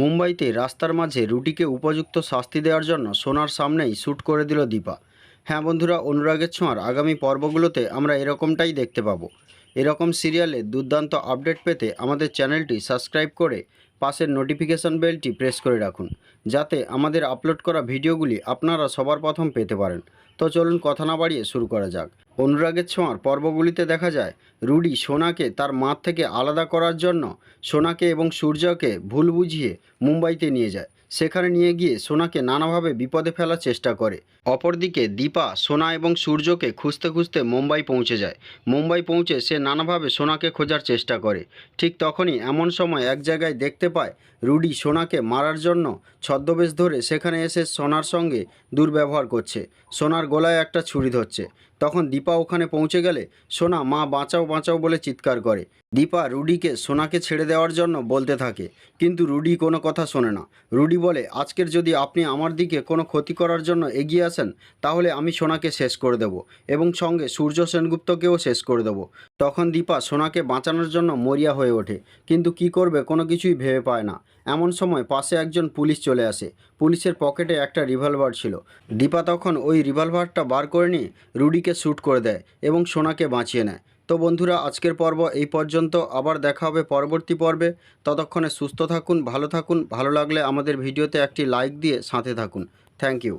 মুম্বাইতে রাস্তার মাঝে রুটিকে উপযুক্ত শাস্তি দেওয়ার জন্য সোনার সামনেই শ্যুট করে দিল দীপা। হ্যাঁ বন্ধুরা, অনুরাগের ছোঁয়ার আগামী পর্বগুলোতে আমরা এরকমটাই দেখতে পাবো। এরকম সিরিয়ালে দুর্দান্ত আপডেট পেতে আমাদের চ্যানেলটি সাবস্ক্রাইব করে পাশের নোটিফিকেশন বেলটি প্রেস করে রাখুন, যাতে আমাদের আপলোড করা ভিডিওগুলি আপনারা সবার প্রথম পেতে পারেন। তো চলুন কথা না বাড়িয়ে শুরু করা যাক। অনুরাগের ছোঁয়ার পর্বগুলিতে দেখা যায়, রুডি সোনাকে তার মাঠ থেকে আলাদা করার জন্য সোনাকে এবং সূর্যকে ভুল বুঝিয়ে মুম্বাইতে নিয়ে যায়। সেখানে নিয়ে গিয়ে সোনাকে নানাভাবে বিপদে ফেলার চেষ্টা করে। অপরদিকে দীপা সোনা এবং সূর্যকে খুঁজতে খুঁজতে মুম্বাই পৌঁছে যায়। মুম্বাই পৌঁছে সে নানাভাবে সোনাকে খোঁজার চেষ্টা করে। ঠিক তখনই এমন সময় এক জায়গায় দেখতে পায়, রুডি সোনাকে মারার জন্য ছদ্মবেশ ধরে সেখানে এসে সোনার সঙ্গে দুর্ব্যবহার করছে। সোনার গলায় একটা ছুরি ধরছে। তখন দীপা ওখানে পৌঁছে গেলে সোনা, মা, বাঁচাও বাঁচাও বলে চিৎকার করে। দীপা রুডিকে সোনাকে ছেড়ে দেওয়ার জন্য বলতে থাকে, কিন্তু রুডি কোনো কথা শোনে না। রুডি বলে, আজকের যদি আপনি আমার দিকে কোনো ক্ষতি করার জন্য এগিয়ে আসেন, তাহলে আমি সোনাকে শেষ করে দেব এবং সঙ্গে সূর্য সেনগুপ্তকেও শেষ করে দেব। তখন দীপা সোনাকে বাঁচানোর জন্য মরিয়া হয়ে ওঠে। কিন্তু কি করবে কোনো কিছুই ভেবে পায় না। এমন সময় পাশে একজন পুলিশ চলে আসে। পুলিশের পকেটে একটা রিভলভার ছিল। দীপা তখন ওই রিভলভারটা বার করে নিয়ে রুডিকে শ্যুট করে দেয় এবং সোনাকে বাঁচিয়ে নেয়। তো বন্ধুরা, আজকের পর্ব এই পর্যন্ত। আবার দেখা হবে পরবর্তী পর্বে। ততক্ষণে সুস্থ থাকুন, ভালো থাকুন। ভালো লাগলে আমাদের ভিডিওতে একটি লাইক দিয়ে সাথে থাকুন। Thank you.